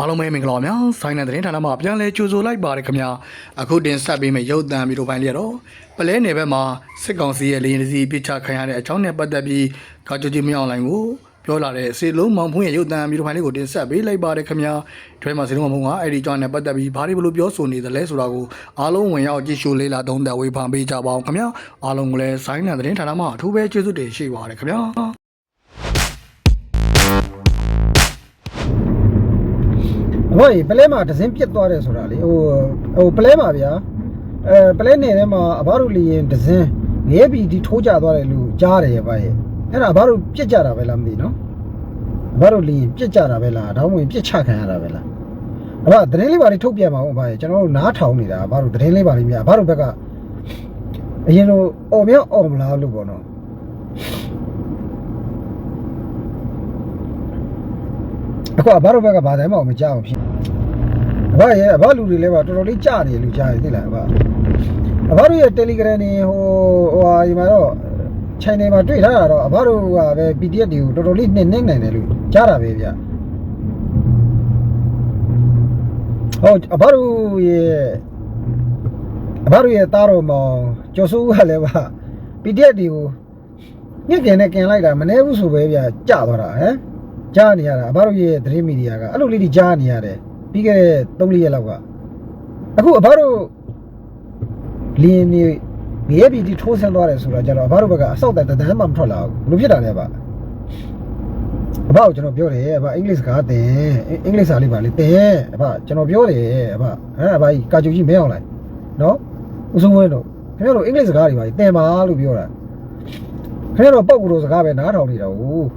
အားလုံးပဲမင်္ဂလာပါများဆိုင်းတဲ့သတင်းဌာနမှာပြန်လဲကြိုဆိုလိုက်ပါတယ်ခင်ဗျာအခုတင်ဆက်ပေးမယ့်ရုပ်သံဗီဒီယိုပိုင်းလေးတော့ပလဲနယ်ဘက်မှာစစ်ကောင်စီရဲ့လေရင်စီပစ်ချခံရတဲ့အကြောင်းနဲ့ပတ်သက်ပြီးကာကြိုကြီးမင်းအွန်လိုင်းကိုပြောလာတဲ့စေလုံးမောင်ဖုံးရဲ့ရုပ်သံဗီဒီယိုပိုင်းလေးကိုတင်ဆက်ပေးလိုက်ပါတယ်ခင်ဗျာဒီမှာစေလုံးမောင်ဖုံးကအဲ့ဒီအကြောင်းနဲ့ပတ်သက်ပြီးဘာတွေဘလို့ပြောဆိုနေသလဲဆိုတာကိုအားလုံးဝင်ရောက်ကြည့်ရှုလေးလာသုံးသပ်ဝေဖန်ပေးကြပါအောင်ခင်ဗျာအားလုံးကိုလည်းဆိုင်းတဲ့သတင်းဌာနမှာအထူးပဲကျေးဇူးတင်ရှိပါတယ်ခင်ဗျာ အဖေပလဲမှာဒဇင်းပြတ်သွားတယ်ဆိုတာလေဟိုဟိုပလဲမှာဗျာအဲပလဲနယ်ထဲမှာအဘတို့လီရင်ဒဇင်းငရဲပြီဒီထိုးကြသွားတယ်လို့ကြားတယ်ရဲ့ဗျရဲ့အဲ့ဒါအဘတို့ပြစ်ကြတာပဲလားမသိနော်အဘတို့လီရင်ပြစ်ကြတာပဲလားဒါမှမဟုတ်ပြစ်ချခံရတာပဲလားအဘသတင်းလေးပါလေးထုတ်ပြပါဦးဗျရဲ့ကျွန်တော်တို့နားထောင်နေတာအဘတို့သတင်းလေးပါလေးမြအဘတို့ဘက်ကအရင်လိုအော်မြောက်အော်မလားလို့ပေါ့နော်အခုအဘတို့ဘက်ကဘာတိုင်းမှမကြောက်ဘူးဖြစ်အ ဘရဲ့အဘလူတွေလည်းပါတော်တော်လေးကြာနေလူကြာနေသိလားအဘအဘတို့ရဲ့ Telegram နေဟိုဟိုဟာဒီမှာတော့ channel မှာတွေ့ထားတာတော့အဘတို့ကပဲ PDF တွေကိုတော်တော်လေးနှိမ့်နှိမ့်နိုင်တယ်လို့ကြားတာပဲဗျဟုတ်အဘတို့ရဲ့အဘတို့ရဲ့သားတော်မောင်ကျော်စိုးဦးကလည်းပါ PDF တွေကိုညစ်ကျင်နဲ့กินလိုက်တာမနှဲဘူးဆိုပဲဗျကြာသွားတာဟမ်ကြားနေရတာအဘတို့ရဲ့သတင်းမီဒီယာကအဲ့လိုလေးတွေကြားနေရတယ် ပြီးခဲ့တဲ့3-4ရက်လောက်ကအခုအဘတို့လင်းနေငရဲပြည်တီထိုးဆင်းသွားတယ်ဆိုတာကြတော့အဘတို့ဘက်ကအဆောက်တန်တန်းမှမထွက်လာဘူးဘလို့ဖြစ်တာလဲဗျအဘကိုကျွန်တော်ပြောတယ်အဘအင်္ဂလိပ်စကားသင်အင်္ဂလိပ်စာလေးပါလေသင်အဘကျွန်တော်ပြောတယ်အဘဟမ်အဘကြီးကာကြိုကြီးမင်းအောင်လိုက်နော်ဦးစိုးဝင်းတို့ခင်ဗျားတို့အင်္ဂလိပ်စကားတွေပါလေသင်ပါလို့ပြောတာခင်ဗျားတို့ပောက်ကူတို့စကားပဲနားထောင်နေတာဟုတ်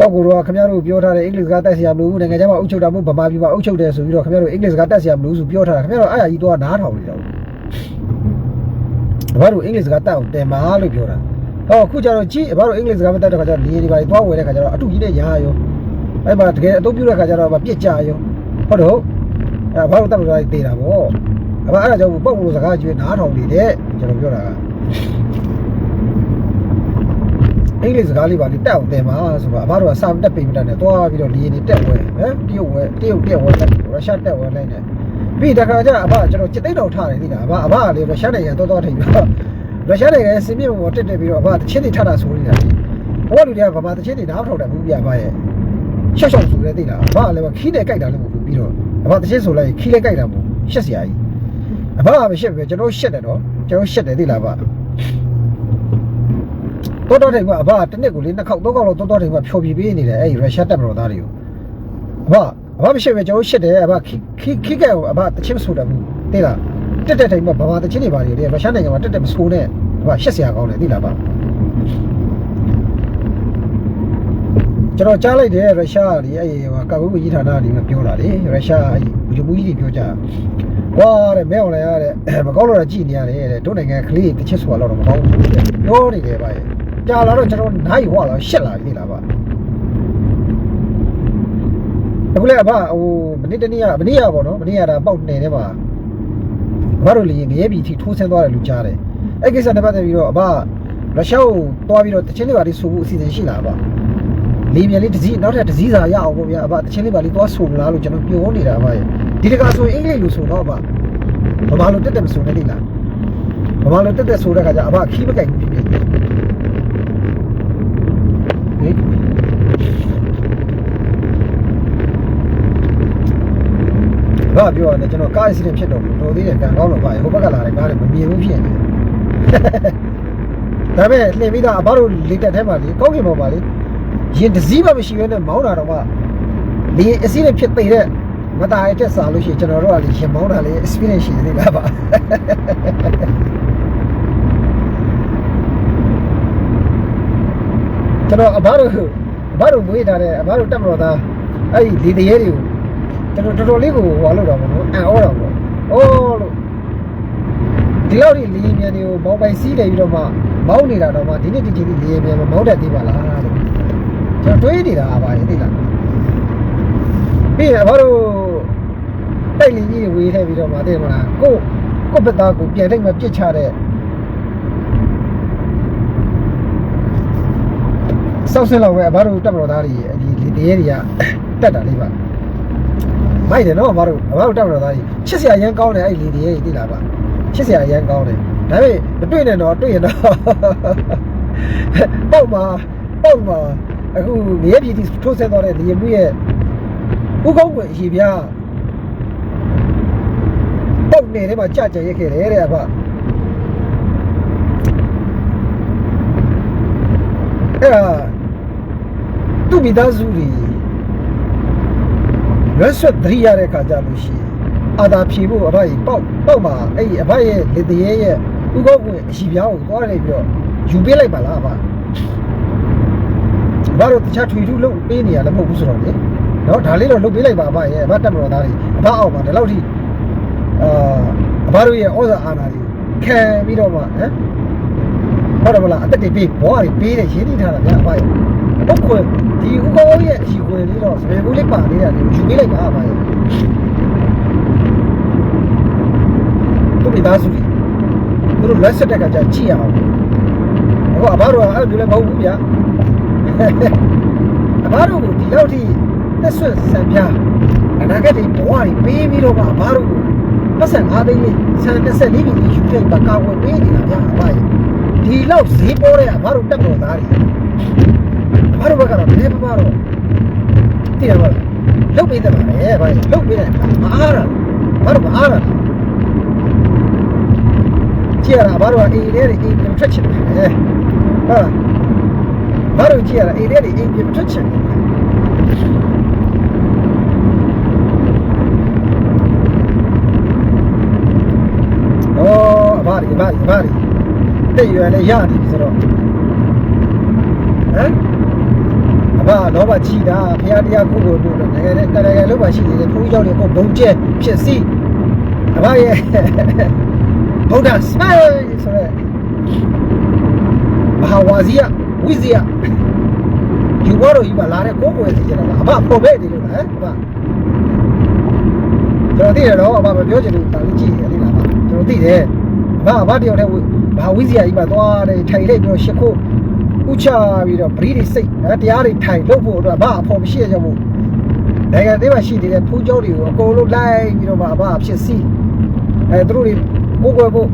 ပောက်ကူတော့ခင်ဗျားတို့ပြောထားတဲ့အင်္ဂလိပ်စကားတက်ဆရာမလို့နိုင်ငံခြားမှာအုပ်ချုပ်တာမို့ဗမာပြည်မှာအုပ်ချုပ်တယ်ဆိုပြီးတော့ခင်ဗျားတို့အင်္ဂလိပ်စကားတက်ဆရာမလို့ဆိုပြောထားတာခင်ဗျားတို့အားရကြီးတော့နားထောင်နေတာ။ဘာလို့အင်္ဂလိပ်စကားတက်အောင်တင်ပါလို့ပြောတာ။ဟောအခုကျတော့ကြည့်ဘာလို့အင်္ဂလိပ်စကားမတက်တဲ့ခါကျတော့လီဒီပါသွားဝယ်တဲ့ခါကျတော့အတူကြီးနဲ့ရာရော။အဲ့မှာတကယ်အသုံးပြုတဲ့ခါကျတော့ပြစ်ကြရော။ဟုတ်တော့အဲ့ဘာလို့တက်မလို့သေးတာပေါ့။အမအဲ့ဒါကြောင့်ပောက်ကူစကားကျွေးနားထောင်နေတဲ့ကျွန်တော်ပြောတာက အင်္ဂလိပ်စကားလေးပါလေးတက်အောင်သင်ပါဆိုတော့အဘတို့ကစာတက်ပိမတက်နဲ့တွားပြီးတော့ဒီနေတက်ဝဲဟမ်တရုတ်ဝဲတရုတ်တက်ဝဲလိုက်ရုရှားတက်ဝဲလိုက်နေပြီးတခါကျအဘကျွန်တော်จิตသိမ့်တော်ထားတယ်သိလားအဘအဘကလေရုရှားနိုင်ငံတော်တော်ထိပ်ပြီးတော့ရုရှားနိုင်ငံစင်မြေပေါ်တက်တက်ပြီးတော့အဘတချင်းတွေထတာဆိုနေတာဘဝလူတွေကဗမာတချင်းတွေနားထောင်တယ်ဘူးပြအဘရဲ့ရှော့ရှော့ဆိုရဲသိလားအဘကလည်းခီးနဲ့ကြိုက်တာလည်းမဟုတ်ဘူးပြီးတော့အဘတချင်းဆိုလိုက်ခီးနဲ့ကြိုက်တာမဟုတ်ရှက်စရာကြီးအဘကမရှက်ပဲကျွန်တော်ရှက်တယ်နော်ကျွန်တော်ရှက်တယ်သိလားအဘ တော်တော်ထိန်ကအဘတစ်နှစ်ကိုလေးနှစ်ခေါက်သုံးခေါက်လောက်တော်တော်ထိန်ကဖြော်ပြပေးနေတယ်အဲ့ဒီရုရှားတပ်မတော်သားတွေကိုအဘအဘမရှိပဲကျွန်တော်ရှစ်တယ်အဘခိခိခိကဲအဘတချင်းမဆိုတတ်ဘူးသိလားတက်တက်ထိန်ကဘာဘာတချင်းတွေပါလေရုရှားနိုင်ငံမှာတက်တက်မဆိုနဲ့အဘရှစ်ဆရာကောင်းတယ်သိလားဗျကျွန်တော်ကြားလိုက်တယ်ရုရှားကြီးအဲ့ဒီဟိုကာကွယ်ရေးဌာနကြီးကပြောတာလေရုရှားအဲ့ဒီဘူဂျီကြီးပြောကြကွာတဲ့မဲအောင်လည်းရတဲ့မကောင်းတော့ကြည်နေရတယ်တဲ့တို့နိုင်ငံကလေးတစ်ချက်ဆိုတော့မကောင်းဘူးပြောနေတယ်ဗျာ ကြာလာတော့ကျွန်တော်နိုင်ဟွာလာရှက်လာပြီလားဗျအခုလည်းအဖဟိုမနေ့တနေ့ကမနေ့ကပေါ့နော်မနေ့ကဒါပေါက်နေတယ်ပါအဖတို့လေငရဲပြီထိထိုးဆင်းသွားတယ်လို့ကြားတယ်အဲ့ကိစ္စနဲ့ပတ်သက်ပြီးတော့အဖရုရှားကိုတွားပြီးတော့တချင်းလေးပါလေးဆိုဖို့အစီအစဉ်ရှိလားဗျလေမြန်လေးတစ်စီးနောက်ထပ်တစ်စီးစာရအောင်ပေါ့ဗျာအဖတချင်းလေးပါလေးတွားဆိုမလားလို့ကျွန်တော်ပြောနေတာဗျဒီတကဆိုရင်အင်္ဂလိပ်လိုဆိုတော့ဗျဗမာလိုတက်တက်မဆိုနဲ့လေလားဗမာလိုတက်တက်ဆိုတဲ့ခါကျအဖခီးမကြိုက်ဘူးဖြစ်နေတယ် ဟေး ဘာပြောရလဲကျွန်တော်ကားအစီအစဉ်ဖြစ်တော့ဘူးတော်သေးတယ်ကံကောင်းတော့ပါဟိုဘက်ကလာတဲ့ကားတွေမမြင်ဘူးဖြစ်နေဒါပေမဲ့လှင်ပြီးသားအဘတို့လေတက်ထဲမှာလေကောင်းကင်ပေါ်မှာလေရင်တစည်းမှမရှိဘဲနဲ့မောင်းတာတော့မှလေအစီအစဉ်ဖြစ်တဲ့မตายတက်စားလို့ရှိရင်ကျွန်တော်တို့ကလေရင်မောင်းတာလေ experience ရှိသေးတာပါကျွန်တော်အဘတို့အဘတို့မွေးထားတဲ့အဘတို့တက်မတော်သားအဲ့ဒီလေတရေတွေကို ကျွန်တော်တော်တော်လေးကိုဟိုလုပ်တော့ဘောနော်အံ့ဩတော့ဘောအိုးလို့ဒီလောက်ဒီလေမြန်တွေကိုမောင်းပိုင်စီးတယ်ပြီးတော့မှမောင်းနေတာတော့မှဒီနေ့ဒီချိန်ဒီလေမြန်မမောင်းတတ်သေးပါလားလို့ကျွန်တော်တွေးနေတာပါရင်သိလားပြီးရင်အဘတို့တိုက်လင်းကြီးဝေးထဲပြီးတော့မှသိမလားကိုကိုဘက်သားကိုပြန်ထိတ်မှပြစ်ချတဲ့စောက်စင်းလောက်ပဲအဘတို့တက်မတော်သားတွေဒီဒီတရေတွေကတက်တာလေးပါ မိုက်တယ်နော်ဘာလို့ဘာလို့တောက်တော့သားကြီးချစ်စရာရမ်းကောင်းတယ်အဲ့လီဒီရဲ့သိလားဗျချစ်စရာရမ်းကောင်းတယ်ဒါပေမဲ့မတွေ့နဲ့တော့တွေ့ရင်တော့ပေါ့မှာပေါ့မှာအခုနေရပြည်တီထိုးဆက်သွားတဲ့နေရမှုရဲ့ဥကောင်းွယ်အရှိပြပေါ့နေထဲမှာကြာကြာရက်ခဲ့တယ်တဲ့ဗျအဲ့ဒါသူ့မိသားစုတွေ ရွက်ဆွတ်သတိရတဲ့ခါကြလို့ရှိရင်အာသာဖြေဖို့အဘကြီးပေါက်ပေါက်မှာအဲ့ဒီအဘရဲ့လေတရေရဲ့ဥကောက်ကွင်အရှိပြောင်းကိုသွားနေပြီးတော့ယူပေးလိုက်ပါလားအဘဘာလို့တခြားထွေထူးလုပ်ပေးနေရလည်းမဟုတ်ဘူးဆိုတော့လေနော်ဒါလေးတော့လုပ်ပေးလိုက်ပါအဘရဲ့အဘတက်မတော်သားတွေအဘအောက်မှာဒီလောက်ထိအာအဘတို့ရဲ့ဩဇာအာဏာတွေခံပြီးတော့မှဟမ် ဟုတ်တယ်မလားအသက်တွေပေးဘွားတွေပေးတယ်ရင်းနှီးထားတာဗျာအဘရဲ့ဟုတ်ခွေဒီဥကောရဲ့အရှိခွေလေးတော့စပယ်ဘူးလေးပါလေးတယ်ယူပေးလိုက်ပါအဘရဲ့သူမိသားစုတွေသူတို့လက်ဆက်တက်ကကြာကြည့်ရအောင်အခုအဘတို့ကအဲ့လိုလည်းမဟုတ်ဘူးဗျာအဘတို့ကိုဒီလောက်ထိသက်ဆွတ်ဆံပြအနာဂတ်တွေဘဝတွေပေးပြီးတော့မှအဘတို့ကိုပတ်စံ၅သိန်းလေးဆန်24ပြည်ယူလိုက်ပါကာဝယ်ပေးနေတာဗျာအဘရဲ့ ဒီလောက်ဈေးပေါ်တဲ့အဘတို့တက်တော်သားတွေအဘတို့ဘက်ကတော့ဘယ်မှာတော့တည်ရပါလားလုတ်ပေးတယ်ပါလေဗျာလုတ်ပေးတယ်မအားတာဘာလို့မအားတာကြည့်ရတာဘာလို့အေးလေးတွေအေးပြန်ထွက်ချင်တယ်ဟုတ်လားဘာလို့ကြည့်ရတာအေးလေးတွေအေးပြန်ထွက်ချင်တယ်ဩအဘာဒီအဘာဒီအဘာဒီ တိတ်ရွယ်လည်းရနေပြီဆိုတော့ဟမ်အဘာလောဘချီတာဖရာတရားခုကိုတို့တကယ်တကယ်လို့ပါရှိနေတယ်ဘုန်းကြီးကြောင့်လည်းဘုံကျဲဖြစ်စီအဘာရဲ့ဗုဒ္ဓစမိုင်းဆိုရဲမဟာဝါဇီယဝိဇီယယူဘောတော့ယူပါလာတဲ့ကိုကိုရဲ့စီကျတော့အဘပေါ်ပဲဒီလိုလားဟမ်အဘကျွန်တော်သိတယ်တော့အဘမပြောချင်လို့တာလေးကြည့်ရတယ်လားကျွန်တော်သိတယ်အဘအဘတယောက်တည်း ဘာဝိဇီယကြီးပါသွားတယ်ထိုင်လိုက်ပြီးတော့ရှစ်ခုဥချပြီးတော့ပရိဒီစိတ်တရားတွေထိုင်လို့ဖို့အတွက်အဘအဖော်မရှိရကြဘူးနိုင်ငံသေးမှာရှိနေတဲ့ဖူးကျော်တွေကိုအကုန်လုံးလိုက်ပြီးတော့မှအဘအဖြစ်စီအဲသူတို့တွေကိုကိုွယ်ဖို့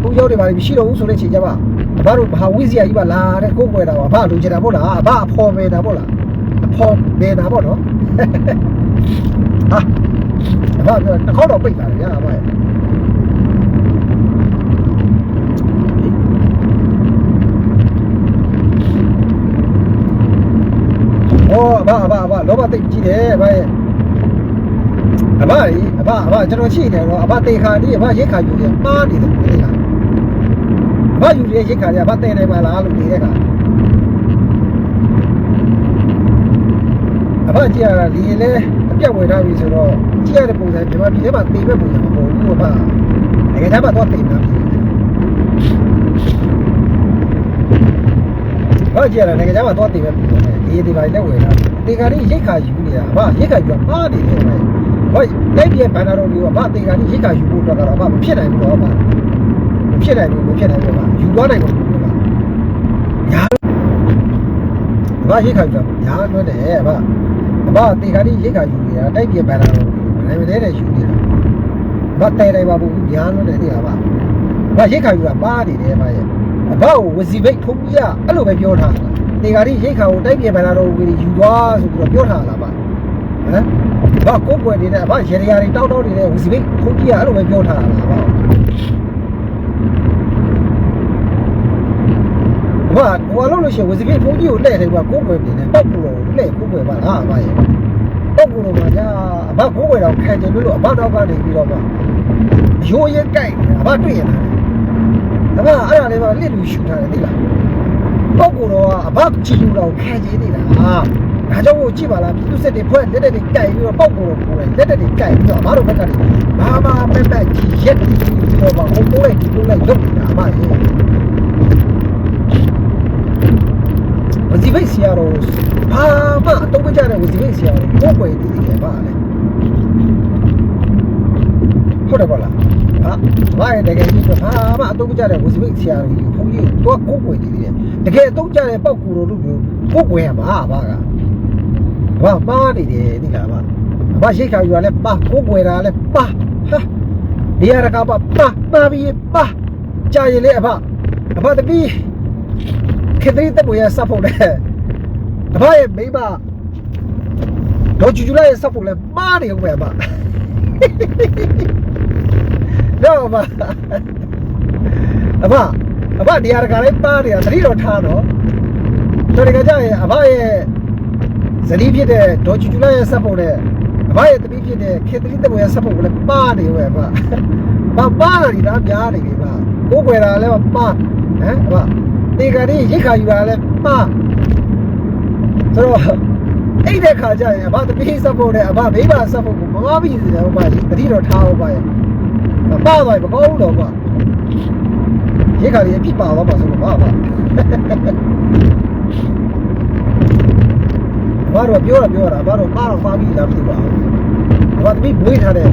ဖူးကျော်တွေပါမရှိတော့ဘူးဆိုတဲ့ချိန်ကျမှအဘတို့ဘာဝိဇီယကြီးပါလာတဲ့ကိုကိုွယ်တာပါအဘလိုချင်တာပေါ့လားအဘအဖော်ပဲတာပေါ့လားအဖော်ပဲတာပေါ့နော်ဟာအဘပြောတစ်ခေါက်တော့ပိတ်တာလေဗျာအဘ ရဲ့။ဟောအဘအဘအဘလောဘတိတ်ကြီးတယ်အဘရဲ့အဘကြီးအဘအဘကျွန်တော်ရှိနေတော့အဘတေခါကြီးအဘရိတ်ခါယူတယ်ပါနေတယ်ဒီက။အဘယူရရိတ်ခါကြီးအဘတဲနေပါလားလို့နေတဲ့ခါအဘကြည့်ရတာဒီလေအပြတ်ဝင်ထားပြီဆိုတော့ကြည့်ရတဲ့ပုံစံဒီမှာဒီထဲမှာတေမဲ့ပုံစံမပေါ်ဘူးအဘ။တကယ်တမ်းမှာတော့တေမှာပြီ။ဘာကြည့်ရတာငယ်ကြမှာတော့တေမဲ့ပုံစံ နဲ့ဒီဒီပိုင်းနဲ့ဝင်လာတေခါကြီးရိတ်ခါယူနေတာအဘရိတ်ခါယူကပါနေတယ်ပဲ။ဘာလက်ပြဘန်နာတော်တွေကဘာတေခါကြီးရိတ်ခါယူဖို့အတွက်ကတော့အဘမဖြစ်နိုင်ဘူးတော့အဘ။မဖြစ်နိုင်ဘူးမဖြစ်နိုင်ဘူးအဘ။ယူသွားနိုင်ဘူးအဘ။ညာအဘရိတ်ခါယူတာညာလွှဲတယ်အဘ။အဘတေခါကြီးရိတ်ခါယူနေတာတိုက်ပြဘန်နာတော်တွေနိုင်မလဲတဲ့ယူနေတာ။ဘာတဲတိုင်းပါဘူးညာလွှဲတယ်ဒီအဘ။ဘာရိတ်ခါယူတာပါနေတယ်အဘရဲ့။အဘကိုဝစီဘိတ်ထုံးကြီးကအဲ့လိုပဲပြောထားတာ။ တေခါကြီးရိတ်ခါကိုတိုက်ပြဘန်နာတော်တွေယူသွားဆိုပြီးတော့ပြောထားတာပါ။ဟမ်။ဘာကိုယ်ွယ်နေတဲ့ဘာရေရာတွေတောက်တောက်နေတဲ့ဝစီဘိတ်ထုံးကြီးကအဲ့လိုပဲပြောထားတာပါ။ဘာဟိုအလုံးလို့ရှိရင်ဝစီဘိတ်ထုံးကြီးကိုလှည့်တယ်ကွာကိုယ်ွယ်နေတယ်ပောက်ကူလို့လှည့်ကိုယ်ွယ်ပါလားအဘရဲ့။ပောက်ကူလို့ပါညာအဘကိုယ်ွယ်တော့ခံကြလို့အဘတော့ကနေပြီးတော့မှရိုးရဲကြိုက်အဘတွေ့ရင်အဘအဲ့ဒါလေးပါလက်လူရှူထားတယ်သိလား။ ပောက်ကူတော့အဘကြည့်လို့တော့ခံကြနေတာဟာဒါကြောင့်ကိုကြည့်ပါလားပြည်သူစစ်တွေဖွဲ့လက်တက်တွေကြိုက်ပြီးတော့ပောက်ကူတော့ကိုယ်လက်တက်တွေကြိုက်ပြီးတော့အဘတို့ဘက်ကနေဘာမှမက်မက်ကြီးရက်ပြီးတော့ပါဟိုကိုယ်လိုက်ဒီကိုယ်လိုက်လုပ်နေတာအဘရဲ့ဝစီဘိတ်ဆရာတော်ဘာမှအတော့မကြတဲ့ဝစီဘိတ်ဆရာတော်ကိုယ်ွယ်တည်တည်ပါလေ ဟုတ်တယ်ပါလားဟာဘာရဲ့တကယ်ကြီးဆိုဘာမှအတော့မကြတဲ့ဝစီဘိတ်ဆရာတော်ဘုန်းကြီးတော့ကိုယ်ွယ်တည်တည်တကယ်အတော့ကြတဲ့ပောက်ကူတော်တို့မျိုးကိုယ်ွယ်ရမှာဘာကဘာမှားနေတယ်ဒီလားဗျအဘဘာရိတ်ခါယူရလဲပါကိုယ်ွယ်တာလဲပါဟာဒီရကပါပါပါပြီးပါကြာရင်လေအဖအဖတပီးခေတ္တတက်ပေါ်ရစပ်ဖို့လေအဖရဲ့မိမတော့ကျူကျူလာရဲ့စပ်ဖို့လေမားနေဦးပဲအဖ တော့အဖအဖအဖဒီရကလေးပါနေတာသတိတော်ထားတော့တော်တကကြရင်အဖရဲ့ဇနီးဖြစ်တဲ့ဒေါ်ကျူကျူလာရဲ့စပ်ဖို့လေအဖရဲ့တပီးဖြစ်တဲ့ခေတ္တတက်ပေါ်ရစပ်ဖို့လေပါနေဦးပဲအဖဘာပါနေတာများနေပြီပါကိုယ်ွယ်တာလဲပါဟမ်အဖဒီကနေ့ရိတ်ခါယူတာလဲပါဆိုတော့ အဲ့တဲ့ခါကျရင်အဖတပီးစပ်ဖို့နဲ့အဖမိဘစပ်ဖို့ကိုမမပြီးစီတယ်ဟိုပါတတိတော်ထားဟိုပါရဲ့ပါသွားပြီမကောင်းဘူးတော့ပါရိတ်ခါကြီးအဖြစ်ပါတော့ပါဆိုတော့ပါပါဘာတော့ပြောတာပြောတာဘာတော့ပါတော့ပါပြီလားမသိပါဘူးဘာတပီးဘွေးထားတဲ့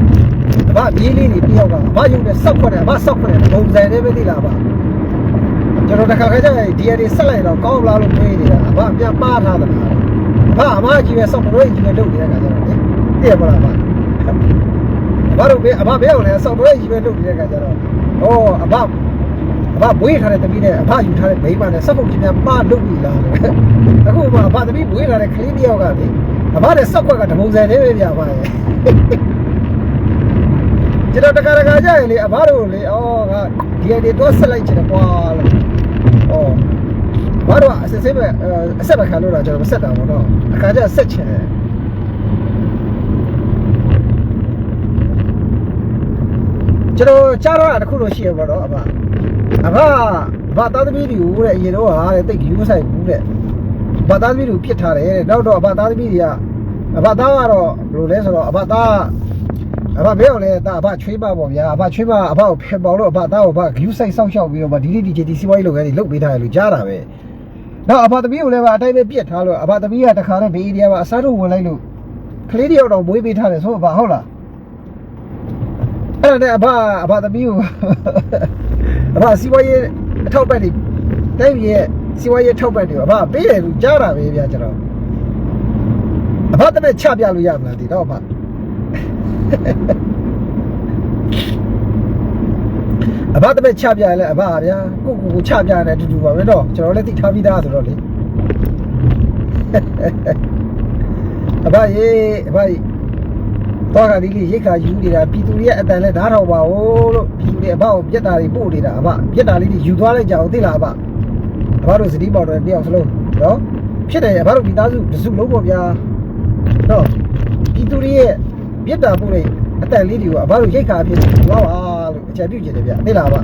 ဘာပြေးလေးတွေတယောက်ကဘာယူတဲ့စောက်ခွက်တယ်ဘာစောက်ခွက်တယ်ဘုံစံလေးပဲသိလားပါကျွန်တော်တခါခါကျရင်ဒီရည်ဆက်လိုက်တော့ကောင်းလားလို့တွေးနေတာဘာပြန်ပါထားတယ် ဘာအမကြီးပဲစောက်တော့ကြီးပဲလုပ်နေတဲ့ခါကျတော့လေသိရမလားဘာဘာလို့ပဲအမဘယ်အောင်လဲစောက်တော့ကြီးပဲလုပ်နေတဲ့ခါကျတော့ဩအမအမဘွေးထားတဲ့တပီးနဲ့အဖယူထားတဲ့မိန်းမနဲ့စက်ဖို့ကြီးများပါလုပ်ပြီလားလို့အခုမှအဖတပီးဘွေးထားတဲ့ကလေးတယောက်ကလေအဖတဲ့စောက်ခွက်ကတပုံစံလေးပဲပြပါရဲ့ကျွန်တော်တခါတခါကြာရင်လေအဘတို့လေဩငါဒီအဒီတော့ဆက်လိုက်ချင်တယ်ကွာလို့ဩ ဘာတော့အစစ်စစ်ပဲအဆက်ပဲခံလို့တော့ကျွန်တော်မဆက်တာဘောတော့အခါကျဆက်ချင်တယ်ကျွန်တော်ကြားတော့တခုလို့ရှိရပါတော့အဘအဘဘာသားသမီးတွေကိုတဲ့အရင်တော့ဟာတဲ့တိတ်ယူဆိုင်ဘူးတဲ့ဘာသားသမီးတွေပြစ်ထားတယ်တဲ့နောက်တော့အဘသားသမီးတွေကအဘသားကတော့ဘယ်လိုလဲဆိုတော့အဘသားအဘဘယ်အောင်လဲတာအဘချွေးပါပေါ့ဗျာအဘချွေးပါအဘကိုဖယ်ပေါလို့အဘသားကိုအဘဂယူးဆိုင်ဆောက်ရှောက်ပြီးတော့ဗဒီဒီဒီဒီစီဝိုင်းလုပ်ငန်းတွေလုပ်ပေးထားတယ်လို့ကြားတာပဲ တော့အဘသမီးကိုလည်းအတိုင်းပဲပြစ်ထားလို့အဘသမီးကတခါနဲ့ဘေးအေရီးယားမှာအစားထုတ်ဝင်လိုက်လို့ကလေးတယောက်တော့မွေးပေးထားတယ်ဆိုအဘဟုတ်လားအဲ့ဒါနဲ့အဘအဘသမီးကိုအဘစီဝိုင်းရဲ့အထောက်ပံ့တွေတိုင်းပြည်ရဲ့စီဝိုင်းရဲ့ထောက်ပံ့တွေကိုအဘပေးတယ်လို့ကြားတာပဲဗျာကျွန်တော်အဘတမဲ့ချပြလို့ရမလားဒီတော့အဘ အဘတပည့်ချပြရလဲအဘဗျာကိုကိုကိုချပြရတယ်အတူတူပါပဲတော့ကျွန်တော်လည်းသိထားပြီးသားဆိုတော့လေအဘရေအဘရေတော့ကလေးလေးရိတ်ခါယူနေတာပြည်သူတွေရဲ့အတန်လဲဓာတ်တော်ပါဟိုလို့ပြည်သူတွေအဘကိုပြက်တာတွေပို့နေတာအဘပြက်တာလေးတွေယူသွားလိုက်ကြအောင်သိလားအဘအဘတို့စတိပေါတော်တယောက်စလုံးနော်ဖြစ်တယ်အဘတို့ဒီသားစုတစုလုံးပေါ့ဗျာတော့ပြည်သူတွေရဲ့ပြက်တာပို့လိုက်အတန်လေးတွေကိုအဘတို့ရိတ်ခါဖြစ်သွားပါလို့ အကြံပြုချင်တယ်ဗျသိလားအဘ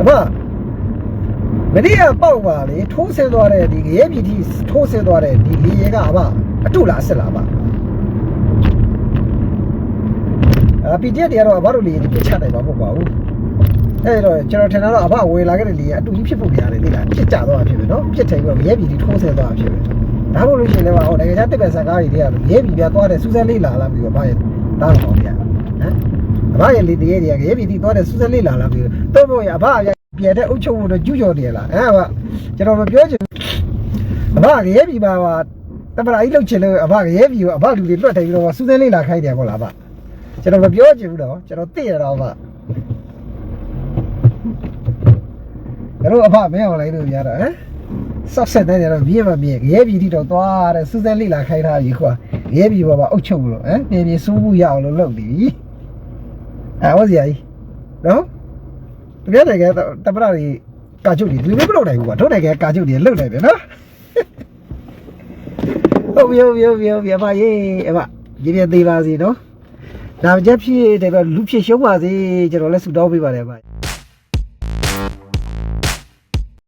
အမမနေ့ကပေါက်ပါလေထိုးဆင်းသွားတဲ့ဒီရဲပြည်ကြီးထိုးဆင်းသွားတဲ့ဒီလေရဲကအမအတုလားအစ်လားအမအပီတက်တွေကတော့အဘတို့လေဒီပြချနိုင်မှာမဟုတ်ပါဘူးအဲ့တော့ကျွန်တော်ထင်တာတော့အဘဝေလာခဲ့တဲ့လေရဲအတူကြီးဖြစ်ဖို့များတယ်လေလားပြစ်ကြသွားတာဖြစ်ပဲနော်ပြစ်ထိုင်ပြီးတော့ရဲပြည်ကြီးထိုးဆင်းသွားတာဖြစ်ပဲဒါမှမဟုတ်လို့ရှိရင်လည်းဟောနိုင်ငံခြားတက်တဲ့ဆန်ကားတွေတည်းကရဲပြည်ပြသွားတဲ့စူးစမ်းလေးလာလာပြီးတော့ဘာရဲ့ တားတော့ဗျာဟမ်အဘရဲ့လေတရေတွေကရဲပြည်ကြီးသွားတဲ့စူးစမ်းလေးလာလာပြီးတော့တော့ဘုရားအဘကပြတဲ့အုပ်ချုပ်ဖို့တော့ကျူးကျော်နေလားဟမ်ဗျကျွန်တော်မပြောချင်အဘကရဲပြီပါပါတပရာကြီးလောက်ချင်လို့အဘကရဲပြီကိုအဘလူတွေလွတ်တယ်ပြီးတော့စူးစမ်းလေးလာခိုင်းတယ်ဟုတ်လားဗျကျွန်တော်မပြောချင်ဘူးတော့ကျွန်တော်သိရတော့ဗျကျွန်တော်အဘမင်းအောင်လိုက်လို့ရတော့ဟမ်ဆော့ဆက်တဲ့နေတော့မြေမမြေရဲပြီတိတော့သွားတယ်စူးစမ်းလေးလာခိုင်းထားပြီခွာ ရဲပြီပါပါအုပ်ချုပ်လို့ဟမ်နေပြေစူးမှုရအောင်လို့လုပ်ပြီအဲဝစီယာကြီးနော်တကယ်တကယ်တပရတွေကာချုပ်တွေဒီလိုမလုပ်နိုင်ဘူးကွာထုတ်နိုင်ကကာချုပ်တွေလုတ်နိုင်တယ်နော်ဟုတ်ပြီဟုတ်ပြီဟုတ်ပြီဟုတ်ပြီအမရေးအမရည်ရသေးပါစေနော်ဒါကြက်ဖြစ်တယ်တော့လူဖြစ်ရှုံးပါစေကျွန်တော်လည်းဆုတောင်းပေးပါတယ်အမ